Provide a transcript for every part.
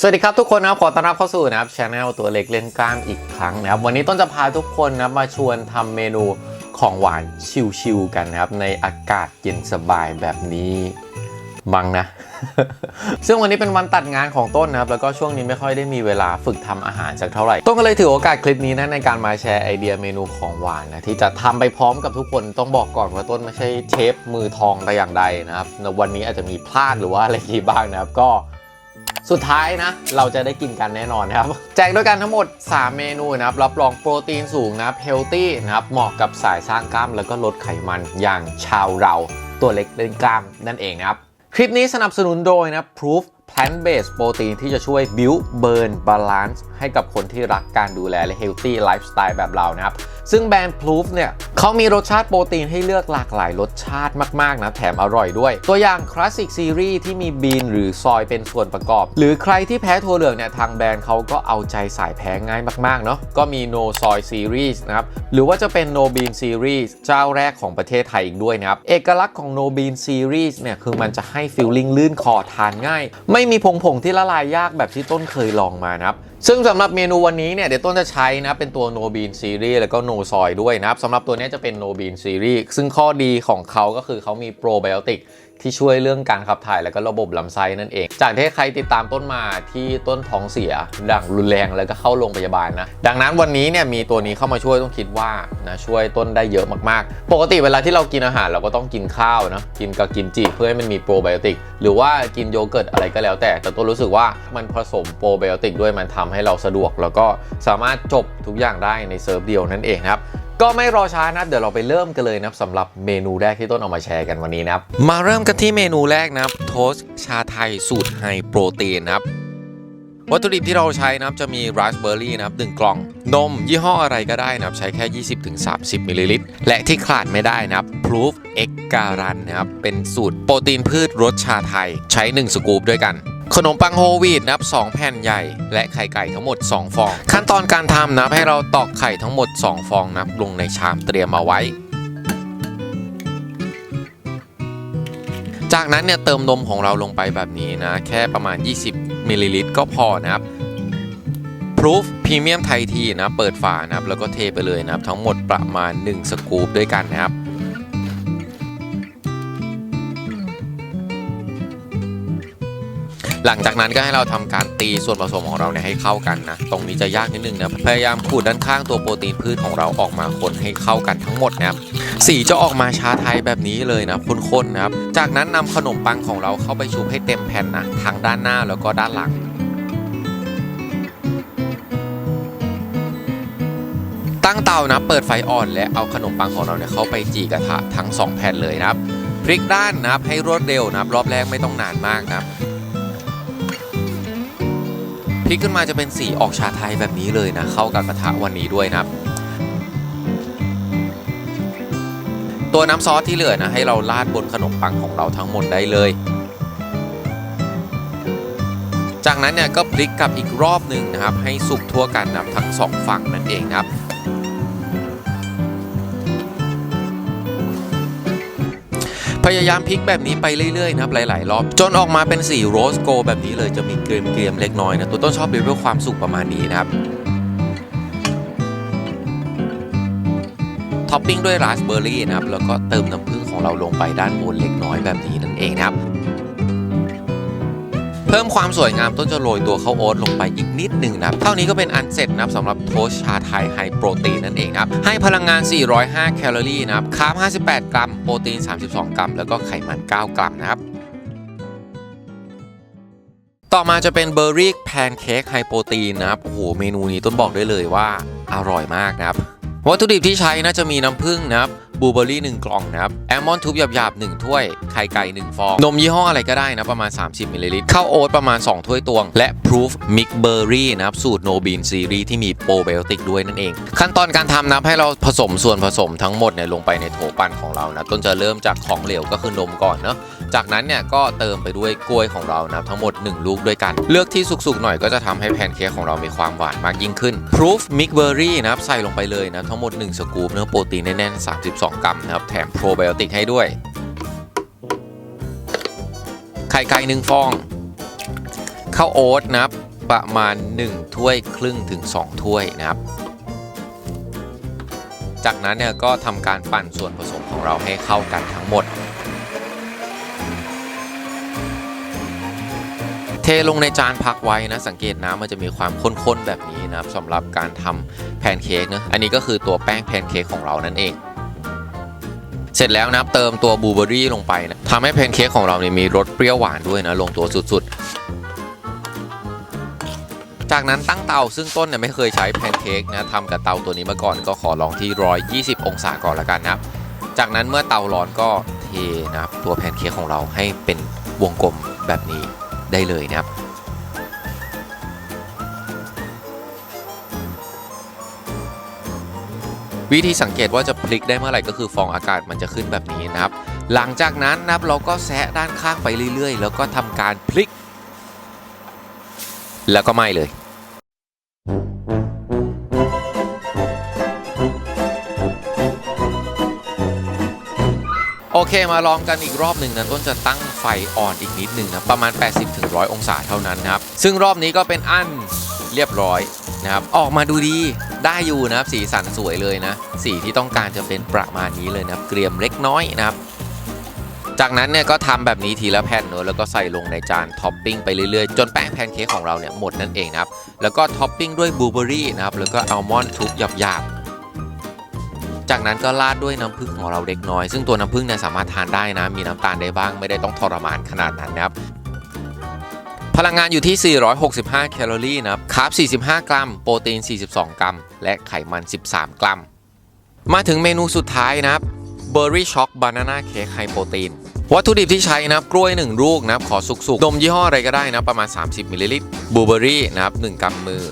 สวัสดีครับทุกคนนะครับขอต้อนรับเข้าสู่นะครับช anel ตัวเล็กเล่นกล้ามอีกครั้งนะครับ วันนี้ต้นจะพาทุกคนนะมาชวนทำเมนูของหวานชิวๆกันนะครับ ในอากาศเย็นสบายแบบนี้บังนะ ซึ่งวันนี้เป็นวันตัดงานของต้นนะครับ แล้วก็ช่วงนี้ไม่ค่อยได้มีเวลาฝึกทำอาหารสักเท่าไหร่ ต้นก็เลยถือโอกาสคลิปนี้นะในการมาแชร์ไอเดียเมนูของหวานนะที่จะทำไปพร้อมกับทุกคนต้องบอกก่อนว่าต้นไม่ใช่เชฟมือทองแต่อย่างใดนะครับในวันนี้อาจจะมีพลาดหรือว่าอะไรทีบ้างนะครับก็ สุดท้ายนะ เราจะได้กินกันแน่นอนนะครับ แจกด้วยกันทั้งหมด 3 เมนูนะครับ รับรองโปรตีนสูงนะครับเฮลตี้นะครับเหมาะกับสายสร้างกล้าม แล้วก็ลดไขมันอย่างชาวเราตัวเล็กเล่นกล้ามนั่นเองนะครับ คลิปนี้สนับสนุนโดยนะ Proof Plant Based Protein ที่จะช่วย build burn balance ให้กับคนที่รักการดูแลและ healthy lifestyle แบบเรานะครับซึ่งแบรนด์ Proof เนี่ยเขามีรสชาติโปรตีนให้เลือกหลากหลายรสชาติมากๆนะแถมอร่อยด้วย ตัวอย่าง Classic Series ที่มีบีนหรือซอยเป็นส่วนประกอบ หรือใครที่แพ้ถั่วเหลืองเนี่ยทางแบรนด์เขาก็เอาใจสายแพ้ง่ายมากๆเนาะก็มี No Soy Series นะครับหรือว่าจะเป็น No Bean Series เจ้าแรกของประเทศไทยอีกด้วยนะครับเอกลักษณ์ของ No Bean Series เนี่ยคือมันจะให้ฟิลลิ่งลื่นคอทานง่าย ไม่มีผงผงที่ละลายยากแบบที่ต้นเคยลองมานะครับ ซึ่งสำหรับเมนูวันนี้เนี่ยเดี๋ยวต้นจะใช้นะเป็นตัวโนบีนซีรีส์แล้วก็โนซอยด้วยนะครับสำหรับตัวนี้จะเป็นโนบีนซีรีส์ซึ่งข้อดีของเขาก็คือเขามีโปรไบโอติก ที่ช่วยเรื่องการขับถ่ายแล้วก็ระบบลำไส้นั่นเอง จากที่ใครติดตามต้นมาที่ต้นท้องเสียดังรุนแรงแล้วก็เข้าโรงพยาบาลนะ ดังนั้นวันนี้เนี่ยมีตัวนี้เข้ามาช่วยต้องคิดว่านะช่วยต้นได้เยอะมากๆ ปกติเวลาที่เรากินอาหารเราก็ต้องกินข้าวนะกินกับกิมจิเพื่อให้มันมีโปรไบโอติกหรือว่ากินโยเกิร์ตอะไรก็แล้วแต่ แต่ต้นรู้สึกว่ามันผสมโปรไบโอติกด้วยมันทำให้เราสะดวก แล้วก็สามารถจบทุกอย่างได้ในเซิร์ฟเดียวนั่นเองครับ ก็ไม่รอช้านะ เดี๋ยวเราไปเริ่มกันเลยนะสำหรับเมนูแรกที่ต้นเอามาแชร์กันวันนี้นะครับ มาเริ่มกันที่เมนูแรกนะครับ โทสชาไทยสูตรไฮโปรตีนนะครับ วัตถุดิบที่เราใช้นะครับจะมีราสเบอร์รี่นะครับหนึ่งกล่อง นมยี่ห้ออะไรก็ได้นะครับ ใช้แค่ 20-30มิลลิลิตรและที่ขาดไม่ได้นะครับ Proof X Garan นะครับเป็นสูตรโปรตีนพืชรสชาไทย ใช้ 1 สกู๊ปด้วยกัน ขนมปังโฮวีตนะครับ 2 แผ่นใหญ่ และไข่ไก่ทั้งหมด 2 ฟอง ขั้นตอนการทำนะครับให้เราตอกไข่ทั้งหมด 2 ฟองนับลงในชามเตรียมเอาไว้ จากนั้นเนี่ยเติมนมของเราลงไปแบบนี้นะ แค่ประมาณ 20มิลลิลิตรก็พอนะครับ Proof Premium Thai Tea นะ เปิดฝานะครับ แล้วก็เทไปเลยนะครับ ทั้งหมดประมาณ 1 สกู๊ปด้วยกันนะครับ หลังจากนั้นก็ให้เราทำการตีส่วนผสมของเราเนี่ยให้เข้ากันนะ ตรงนี้จะยากนิดนึงนะ พยายามขูดด้านข้างตัวโปรตีนพืชของเราออกมาคนให้เข้ากันทั้งหมดนะครับ สีจะออกมาชาไทยแบบนี้เลยนะข้นๆนะครับ จากนั้นนำขนมปังของเราเข้าไปชุบให้เต็มแผ่นนะทั้งด้านหน้าแล้วก็ด้านหลังตั้งเตานะเปิดไฟอ่อนและเอาขนมปังของเราเนี่ยเข้าไปจีกระทะทั้ง 2 แผ่นเลยนะครับพลิกด้านนะครับให้รวดเร็วนะครับรอบแรกไม่ต้องนานมากนะครับ พลิกขึ้นมาจะเป็นสีออกชาไทยแบบนี้เลยนะ เข้ากับกระทะวันนี้ด้วยนะตัวน้ำซอสที่เหลือนะให้เราราดบนขนมปังของเราทั้งหมดได้เลย จากนั้นเนี่ยก็พลิกกลับอีกรอบหนึ่งนะครับ ให้สุกทั่วกันนะครับทั้งสองฝั่งนั่นเองนะครับ พยายามพลิกแบบนี้ไปเรื่อยๆนะครับหลายๆรอบ จนออกมาเป็นสีโรสโกแบบนี้เลยจะมีเกลียมๆเล็กน้อยนะตัวต้นชอบเลเวลความสุขประมาณนี้นะครับท็อปปิ้งด้วยราสเบอร์รี่นะครับแล้วก็เติมน้ำผึ้งของเราลงไปด้านบนเล็กน้อยแบบนี้นั่นเองนะครับ พิ่มความสวยงามต้นจะโรยตัวข้าวโอ๊ตลงไปอีกนิดหนึ่งนะครับเท่านี้ก็เป็นอันเสร็จนะครับสำหรับโทสต์ชาไทยไฮโปรตีนนั่นเองนะครับให้พลังงาน 405 แคลอรี่นะครับคาร์บ58 กรัม โปรตีน 32 กรัม แล้วก็ไขมัน 9 กรัมนะครับต่อมาจะเป็นเบอร์รี่แพนเค้กไฮโปรตีนนะครับโอ้โหเมนูนี้ต้นบอกได้เลยว่าอร่อยมากนะครับวัตถุดิบที่ใช้นะจะมีน้ำผึ้งนะครับ บลูเบอร์รี่1กล่องนะครับแอลมอนด์ทุบหยาบๆ1ถ้วย ไข่ไก่ 1 ฟอง นมยี่ห้ออะไรก็ได้นะประมาณ 30มิลลิลิตรข้าวโอ๊ตประมาณ 2 ถ้วยตวง และ Proof Mix Berry นะครับสูตร No Bean Series ที่มีโปรไบโอติกด้วยนั่นเอง ขั้นตอนการทำนะให้เราผสมส่วนผสมทั้งหมดเนี่ยลงไปในโถปั่นของเรานะต้นจะเริ่มจากของเหลวก็คือนมก่อนเนาะจากนั้นเนี่ยก็เติมไปด้วยกล้วยของเรานะทั้งหมด 1 ลูกด้วยกัน เลือกที่สุกๆหน่อยก็จะทำให้แพนเค้กของเรามีความหวานมากยิ่งขึ้น Proof Mix Berry นะครับใส่ลงไปเลยนะทั้งหมด 1 สกู๊ปเนื้อโปรตีนแน่นๆ32กรัมนะครับ แถมโปรไบโอติกให้ด้วย ไข่ไก่หนึ่งฟอง ข้าวโอ๊ตนะครับ ประมาณ 1 ถ้วยครึ่งถึง 2 ถ้วยนะครับ จากนั้นเนี่ยก็ทำการปั่นส่วนผสมของเราให้เข้ากันทั้งหมด เทลงในจานพักไว้นะ สังเกตน้ำมันจะมีความข้นๆแบบนี้นะครับสำหรับการทำแพนเค้กนะ อันนี้ก็คือตัวแป้งแพนเค้กของเรานั่นเอง เสร็จแล้วนับเติมตัวบลูเบอร์รี่ลงไปนะทำให้แพนเค้กของเราเนี่ยมีรสเปรี้ยวหวานด้วยนะ ลงตัวสุดๆ จากนั้นตั้งเตาซึ่งต้นเนี่ยไม่เคยใช้แพนเค้กนะทำกับเตาตัวนี้มาก่อนก็ขอลองที่ 120 องศาก่อนละกันนะครับ จากนั้นเมื่อเตาร้อนก็เทนะครับตัวแพนเค้กของเราให้เป็นวงกลมแบบนี้ได้เลยนะครับ วิธีสังเกตว่าจะพลิกได้เมื่อไหร่ก็คือฟองอากาศมันจะขึ้นแบบนี้นะครับ หลังจากนั้นนะครับเราก็แซะด้านข้างไปเรื่อย ๆ แล้วก็ทำการพลิก แล้วก็ไม่เลยโอเคมาลองกันอีกรอบหนึ่งนะต้นจะตั้งไฟอ่อนอีกนิดหนึ่งนะประมาณ 80-100 องศาเท่านั้นนะครับ ซึ่งรอบนี้ก็เป็นอันเรียบร้อยนะครับ ออกมาดูดี ได้อยู่นะครับสีสันสวยเลยนะ สีที่ต้องการจะเป็นประมาณนี้เลยนะครับ เกรียมเล็กน้อยนะครับ จากนั้นเนี่ยก็ทำแบบนี้ทีละแผ่นเนอะแล้วก็ใส่ลงในจานท็อปปิ้งไปเรื่อยๆ จนแป้งแพนเค้กของเราเนี่ยหมดนั่นเองนะครับ แล้วก็ท็อปปิ้งด้วยบลูเบอร์รี่นะครับแล้วก็อัลมอนด์ทุบหยาบๆจากนั้นก็ราดด้วยน้ำผึ้งของเราเล็กน้อย ซึ่งตัวน้ำผึ้งเนี่ยสามารถทานได้นะ มีน้ำตาลได้บ้างไม่ได้ต้องทรมานขนาดนั้นนะครับ พลังงานอยู่ที่ 465 แคลอรี่นะครับคาร์บ45 กรัม โปรตีน 42 กรัม และไขมัน 13 กรัม มาถึงเมนูสุดท้ายนะครับเบอร์รี่ช็อกบานาน่าเค้กไฮโปรตีนวัตถุดิบที่ใช้นะครับกล้วย 1 ลูกนะครับขอสุกๆนมยี่ห้ออะไรก็ได้นะประมาณ 30มิลลิลิตรบลูเบอร์รี่นะครับ1กำมือ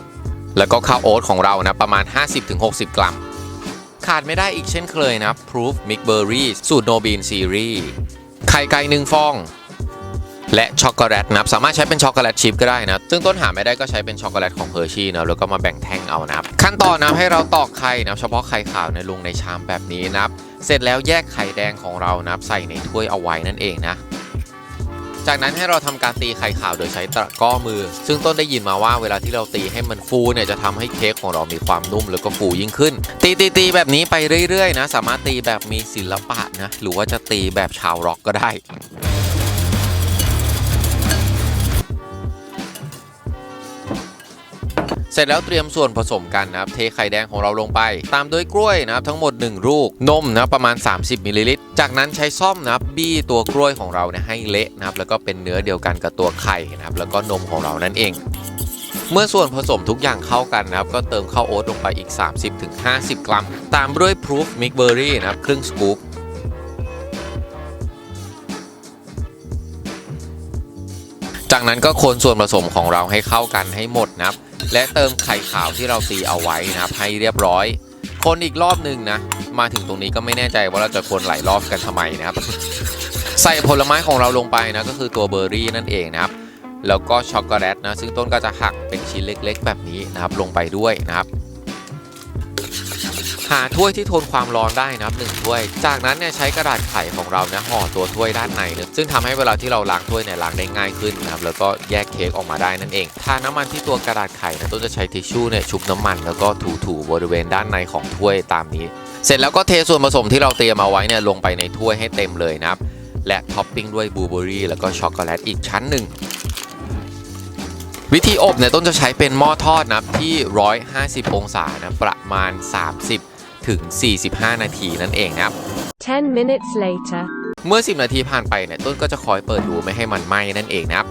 แล้วก็ข้าวโอ๊ตของเรานะประมาณ 50-60 กรัม ขาดไม่ได้อีกเช่นเคยนะ Proof Mix Berry สูตรโนบีนซีรีส์ไข่ไก่หนึ่งฟอง และช็อกโกแลตนะครับสามารถใช้เป็นช็อกโกแลตชิพก็ได้นะซึ่งต้นหาไม่ได้ก็ใช้เป็นช็อกโกแลตของเฮอร์ชี่นะแล้วก็มาแบ่งแท่งเอานะครับขั้นตอนนับให้เราตอกไข่นับเฉพาะไข่ขาวเนี่ยลงในชามแบบนี้นะครับเสร็จแล้วแยกไข่แดงของเรานะครับใส่ในถ้วยเอาไว้นั่นเองนะจากนั้นให้เราทำการตีไข่ขาวโดยใช้ตะก้อมือ ซึ่งต้นได้ยินมาว่าเวลาที่เราตีให้มันฟูเนี่ยจะทำให้เค้กของเรามีความนุ่มแล้วก็ฟูยิ่งขึ้น ตีตีตีแบบนี้ไปเรื่อยๆนะ สามารถตีแบบมีศิลปะนะ หรือว่าจะตีแบบชาวร็อกก็ได้ เสร็จแล้วเตรียมส่วนผสมกันนะครับ เทไข่แดงของเราลงไป ตามด้วยกล้วยนะครับทั้งหมด 1 ลูก นมนะประมาณ 30มิลลิลิตร จากนั้นใช้ซ่อมนะครับบี้ตัวกล้วยของเราเนี่ยให้เละนะครับแล้วก็เป็นเนื้อเดียวกันกับตัวไข่นะครับแล้วก็นมของเรานั่นเองเมื่อส่วนผสมทุกอย่างเข้ากันนะครับ ก็เติมข้าวโอ๊ตลงไปอีก 30-50 กรัม ตามด้วย Proof Mix Berry นะครับ ครึ่งสกู๊ป จากนั้นก็คนส่วนผสมของเราให้เข้ากันให้หมดนะครับ และเติมไข่ขาวที่เราตีเอาไว้นะครับ ให้เรียบร้อย คนอีกรอบหนึ่งนะ มาถึงตรงนี้ก็ไม่แน่ใจว่าเราจะคนหลายรอบกันทำไมนะครับ ใส่ผลไม้ของเราลงไปนะก็คือตัวเบอร์รี่นั่นเองนะครับแล้วก็ช็อกโกแลตนะซึ่งต้นก็จะหักเป็นชิ้นเล็ก ๆ แบบนี้นะครับลงไปด้วยนะครับ หาถ้วยที่ทนความร้อนได้นะครับหนึ่งถ้วย จากนั้นเนี่ยใช้กระดาษไขของเราเนะห่อตัวถ้วยด้านในนะซึ่งทำให้เวลาที่เราล้างถ้วยเนี่ยล้างได้ง่ายขึ้นนะครับแล้วก็แยกเค้กออกมาได้นั่นเองทาน้ำมันที่ตัวกระดาษไขนะต้นจะใช้ทิชชู่เนี่ยชุบน้ำมัน แล้วก็ถูๆบริเวณด้านในของถ้วยตามนี้ เสร็จแล้วก็เทส่วนผสมที่เราเตรียมเอาไว้เนี่ยลงไปในถ้วยให้เต็มเลยนะครับและท็อปปิ้งด้วยบลูเบอร์รี่แล้วก็ช็อกโกแลตอีกชั้นหนึ่งวิธีอบเนี่ยต้นจะใช้เป็นหม้อทอดนะที่ 150 องศานะประมาณ 30 ถึง 45 นาทีนั่นเองนะครับ10 minutes later. เมื่อ 10 นาทีผ่านไปเนี่ยต้นก็จะคอยเปิดดูไม่ให้มันไหม้นั่นเองนะครับ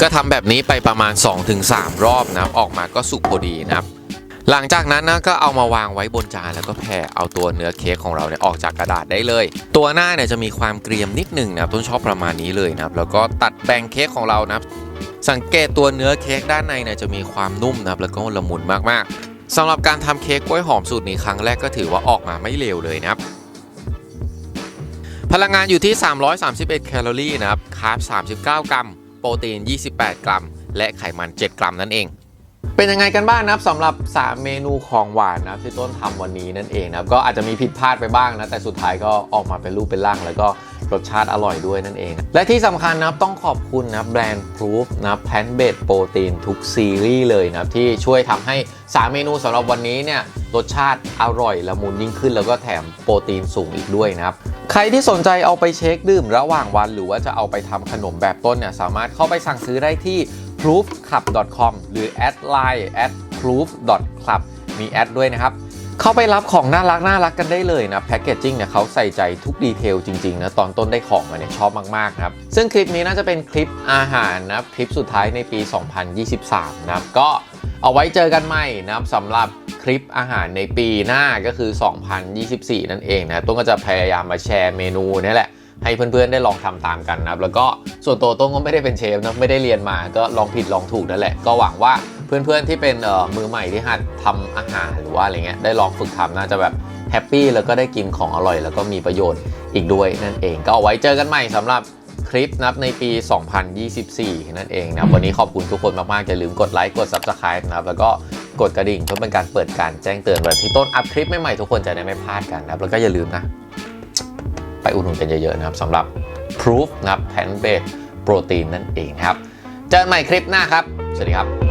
ก็ทำแบบนี้ไปประมาณ 2-3 รอบนะครับออกมาก็สุกพอดีนะครับ หลังจากนั้นนะก็เอามาวางไว้บนจานแล้วก็แผ่เอาตัวเนื้อเค้กของเราเนี่ยออกจากกระดาษได้เลย ตัวหน้าเนี่ยจะมีความเกรียมนิดหนึ่งนะครับต้นชอบประมาณนี้เลยนะครับแล้วก็ตัดแบ่งเค้กของเรานะครับ สังเกตตัวเนื้อเค้กด้านในเนี่ยจะมีความนุ่มนะครับแล้วก็ละมุนมากๆสำหรับการทำเค้กกล้วยหอมสูตรนี้ครั้งแรกก็ถือว่าออกมาไม่เลวเลยนะครับพลังงานอยู่ที่ 331 แคลอรี่นะครับ คาร์บ 39 กรัม โปรตีน 28 กรัม และไขมัน 7 กรัมนั่นเอง เป็นยังไงกันบ้างนะครับสำหรับ 3 เมนูของหวานนะครับที่ต้นทำวันนี้นั่นเองนะครับ ก็อาจจะมีผิดพลาดไปบ้างนะ แต่สุดท้ายก็ออกมาเป็นรูปเป็นร่างแล้วก็ รสชาติอร่อยด้วยนั่นเอง และที่สำคัญนะครับต้องขอบคุณนะแบรนด์ Proof นะแพนเบดโปรตีนทุกซีรีส์เลยนะที่ช่วยทำให้ 3 เมนูสำหรับวันนี้เนี่ยรสชาติอร่อยละมุนยิ่งขึ้น แล้วก็แถมโปรตีนสูงอีกด้วยนะครับใครที่สนใจเอาไปเช็คดื่มระหว่างวัน หรือว่าจะเอาไปทำขนมแบบต้นเนี่ยสามารถเข้าไปสั่งซื้อได้ที่ proofclub.com หรือแอดไลน์ at proof.club มีแอดด้วยนะครับ เข้าไปรับของน่ารักน่ารักกันได้เลยนะแพคเกจจิ้งเนี่ยเขาใส่ใจทุกดีเทลจริงๆนะตอนต้นได้ของมาเนี่ยชอบมากๆนะครับซึ่งคลิปนี้น่าจะเป็นคลิปอาหารนะคลิปสุดท้ายในปี 2023นะครับก็เอาไว้เจอกันใหม่นะครับสำหรับคลิปอาหารในปีหน้าก็คือ 2024 นั่นเองนะต้นก็จะพยายามมาแชร์เมนูนี่แหละให้เพื่อนๆ ได้ลองทำตามกันนะครับ แล้วก็ส่วนตัวต้นก็ไม่ได้เป็นเชฟนะ ไม่ได้เรียนมาก็ลองผิดลองถูกนั่นแหละ ก็หวังว่า เพื่อนๆที่เป็นเอ่อมือใหม่ที่หัดทำอาหารหรือว่าอะไรเงี้ยได้ลองฝึกทำน่าจะแบบแฮปปี้แล้วก็ได้กินของอร่อย แล้วก็มีประโยชน์อีกด้วยนั่นเอง ก็เอาไว้เจอกันใหม่สำหรับคลิปนับในปี 2024 นั่นเองนะครับวันนี้ขอบคุณทุกคนมากๆ อย่าลืมกดไลค์กด Subscribe นะครับ แล้วก็กดกระดิ่งเพื่อเป็นการเปิดการแจ้งเตือนวันที่ต้นอัพคลิปใหม่ๆทุกคนจะได้ไม่พลาดกันนะครับ แล้วก็อย่าลืมนะ ไปอุดหนุนกันเยอะๆนะครับสำหรับ Proof นะครับแพนเบดโปรตีนนั่นเองครับ เจอกันใหม่คลิปหน้าครับ สวัสดีครับ